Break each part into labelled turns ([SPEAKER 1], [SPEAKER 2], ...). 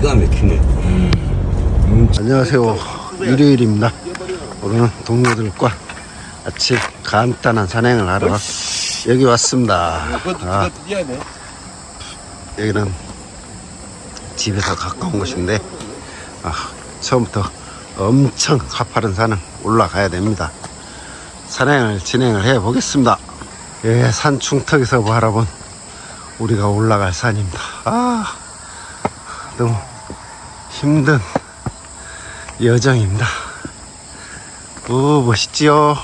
[SPEAKER 1] 기가 막히네.
[SPEAKER 2] 안녕하세요. 일요일입니다. 오늘은 동료들과 아침 간단한 산행을 하러 여기 왔습니다. 아, 여기는 집에서 가까운 곳인데 아, 처음부터 엄청 가파른 산을 올라가야 됩니다. 산행을 진행을 해 보겠습니다. 예, 산 중턱에서 바라본 우리가 올라갈 산입니다. 아, 너무 힘든 여정입니다. 오, 멋있지요?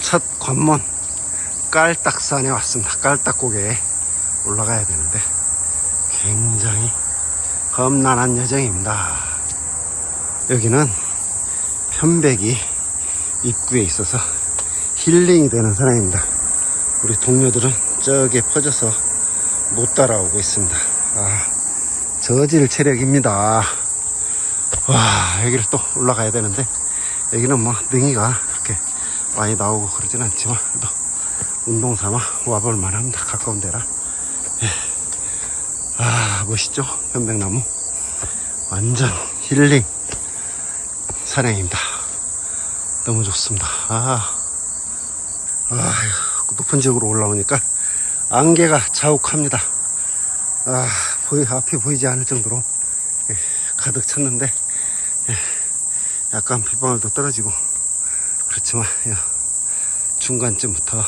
[SPEAKER 2] 첫 관문 깔딱산에 왔습니다. 깔딱고개에 올라가야 되는데 굉장히 험난한 여정입니다. 여기는 편백이 입구에 있어서 힐링이 되는 산행입니다. 우리 동료들은 저기에 퍼져서 못 따라오고 있습니다. 아, 저질 체력입니다. 와, 여기를 또 올라가야 되는데, 여기는 뭐, 능이가 그렇게 많이 나오고 그러진 않지만, 또, 운동 삼아 와볼 만합니다. 가까운 데라. 예. 아, 멋있죠? 편백나무. 완전 힐링 산행입니다. 너무 좋습니다. 아, 아, 높은 지역으로 올라오니까 안개가 자욱합니다. 아, 보이, 앞이 보이지 않을 정도로 예, 가득 찼는데, 예, 약간 빗방울도 떨어지고, 그렇지만, 예, 중간쯤부터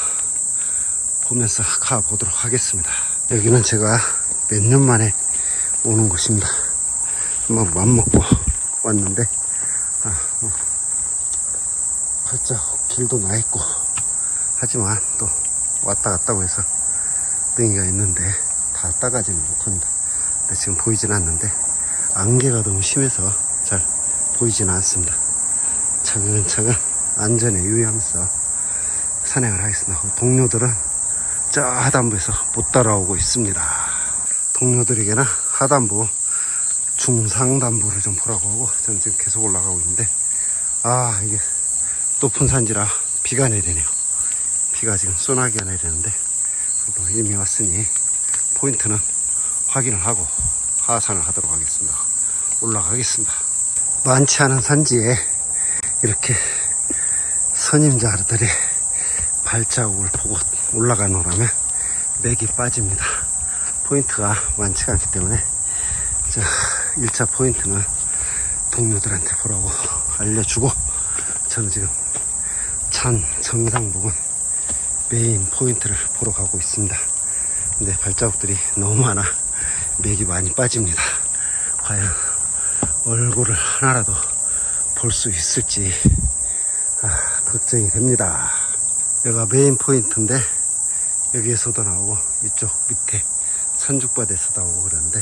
[SPEAKER 2] 보면서 가보도록 하겠습니다. 여기는 제가 몇 년 만에 오는 곳입니다. 한번 맘먹고 왔는데, 아, 어, 활짝 길도 나 있고, 하지만 또 왔다 갔다고 해서 등이가 있는데 다 따가지는 못합니다. 지금 보이진 않는데 안개가 너무 심해서 잘 보이지는 않습니다. 차근차근 안전에 유의하면서 산행을 하겠습니다. 동료들은 저 하단부에서 못 따라오고 있습니다. 동료들에게는 하단부 중상단부를 좀 보라고 하고 저는 지금 계속 올라가고 있는데 아 이게 높은 산지라 비가 내리네요. 비가 지금 쏘나기가 내리는데 이미 왔으니 포인트는 확인을 하고 하산을 하도록 하겠습니다. 올라가겠습니다. 많지 않은 산지에 이렇게 선임자들의 발자국을 보고 올라가노라면 맥이 빠집니다. 포인트가 많지가 않기 때문에 자 1차 포인트는 동료들한테 보라고 알려주고 저는 지금 산 정상 부분 메인 포인트를 보러 가고 있습니다. 근데 발자국들이 너무 많아 맥이 많이 빠집니다. 과연 얼굴을 하나라도 볼 수 있을지 아, 걱정이 됩니다. 여기가 메인 포인트인데 여기에서도 나오고 이쪽 밑에 산죽밭에서 나오고 그러는데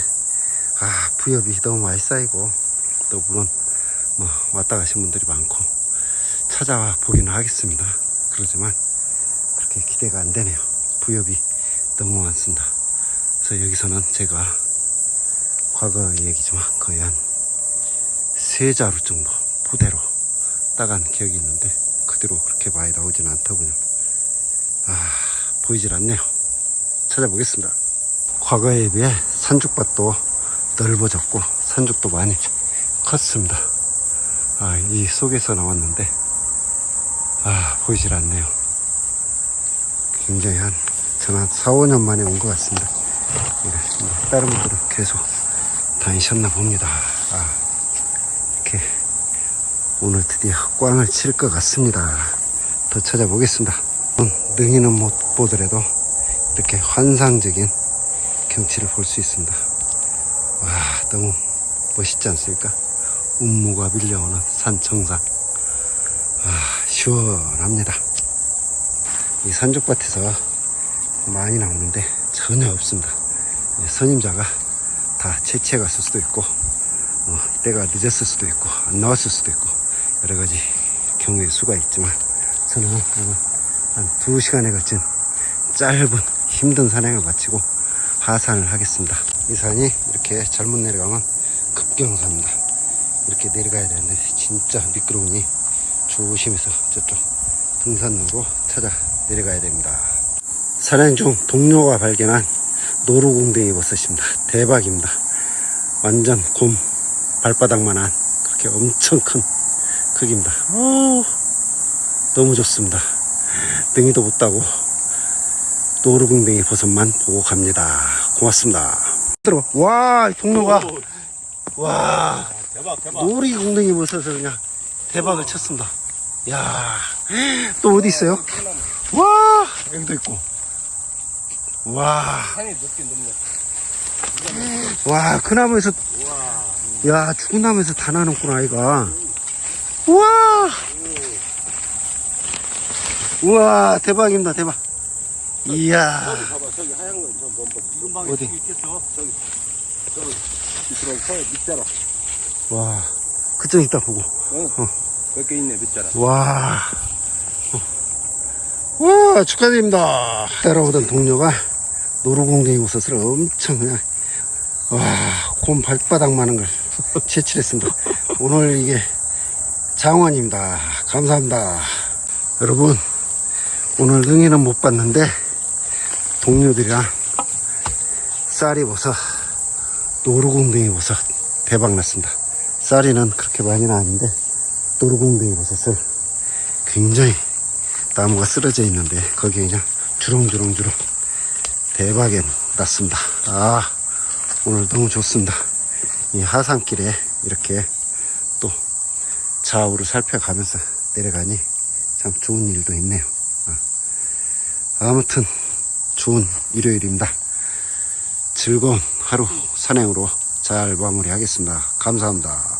[SPEAKER 2] 아 부엽이 너무 많이 쌓이고 또 물론 뭐 왔다 가신 분들이 많고 찾아와 보기는 하겠습니다. 그러지만 그렇게 기대가 안 되네요. 부엽이 너무 많습니다. 그래서 여기서는 제가 과거 얘기지만 거의 한 세 자루 정도 부대로 따간 기억이 있는데 그대로 그렇게 많이 나오지는 않더군요. 아 보이질 않네요. 찾아보겠습니다. 과거에 비해 산죽밭도 넓어졌고 산죽도 많이 컸습니다. 아, 이 속에서 나왔는데 아 보이질 않네요. 굉장히 한 저는 한 4, 5년 만에 온 것 같습니다. 예, 뭐 다른 분들은 계속 다니셨나 봅니다. 아, 이렇게 오늘 드디어 꽝을 칠 것 같습니다. 더 찾아보겠습니다. 음, 능이는 못 보더라도 이렇게 환상적인 경치를 볼 수 있습니다. 와, 너무 멋있지 않습니까? 운무가 밀려오는 산 정상. 아, 시원합니다. 이 산죽밭에서 많이 나오는데 전혀 없습니다. 이 선임자가 다 채취해 갔을 수도 있고, 어, 때가 늦었을 수도 있고, 안 나왔을 수도 있고, 여러 가지 경우의 수가 있지만, 저는 한 두 시간에 걸친 짧은 힘든 산행을 마치고 하산을 하겠습니다. 이 산이 이렇게 잘못 내려가면 급경사입니다. 이렇게 내려가야 되는데 진짜 미끄러우니 조심해서 저쪽 등산로로 찾아 내려가야 됩니다. 산행 중 동료가 발견한 노루궁뎅이 버섯입니다. 대박입니다. 완전 곰 발바닥만한 그렇게 엄청 큰 크기입니다. 어, 너무 좋습니다. 등이도 못 따고 노루궁뎅이 버섯만 보고 갑니다. 고맙습니다. 들어. 와, 이 동료가 와
[SPEAKER 1] 대박 대박.
[SPEAKER 2] 놀이궁뎅이 버섯을 그냥 대박을 쳤습니다. 야, 또 어디 있어요? 와, 여기도 있고. 와,
[SPEAKER 1] 산이 높긴 높네.
[SPEAKER 2] 와, 그 나무에서. 야, 죽은 나무에서 다 나는구나, 아이가. 우와! 우와, 대박입니다, 대박. 이야,
[SPEAKER 1] 봐봐 저기 하얀 거 뭐, 뭐, 뭐, 방에
[SPEAKER 2] 어디?
[SPEAKER 1] 있겠어. 저기 저기 밑으로 서에 밑자라.
[SPEAKER 2] 와, 그쪽 있다 보고.
[SPEAKER 1] 어. 몇개 있네 밑자라.
[SPEAKER 2] 와. 와, 축하드립니다. 따라오던 동료가 노루궁뎅이 옷을 엄청 그냥, 와, 곰 발바닥 많은 걸 채취했습니다. 오늘 이게 장원입니다. 감사합니다. 여러분, 오늘 능이는 못 봤는데, 동료들이랑 쌀이 버섯, 노루궁뎅이 버섯 대박 났습니다. 쌀이는 그렇게 많이는 아닌데, 노루궁뎅이 버섯을 굉장히 나무가 쓰러져 있는데 거기에 그냥 주렁주렁주렁 대박에 났습니다. 아 오늘 너무 좋습니다. 이 하산길에 이렇게 또 좌우를 살펴가면서 내려가니 참 좋은 일도 있네요. 아, 아무튼 좋은 일요일입니다. 즐거운 하루 산행으로 잘 마무리하겠습니다. 감사합니다.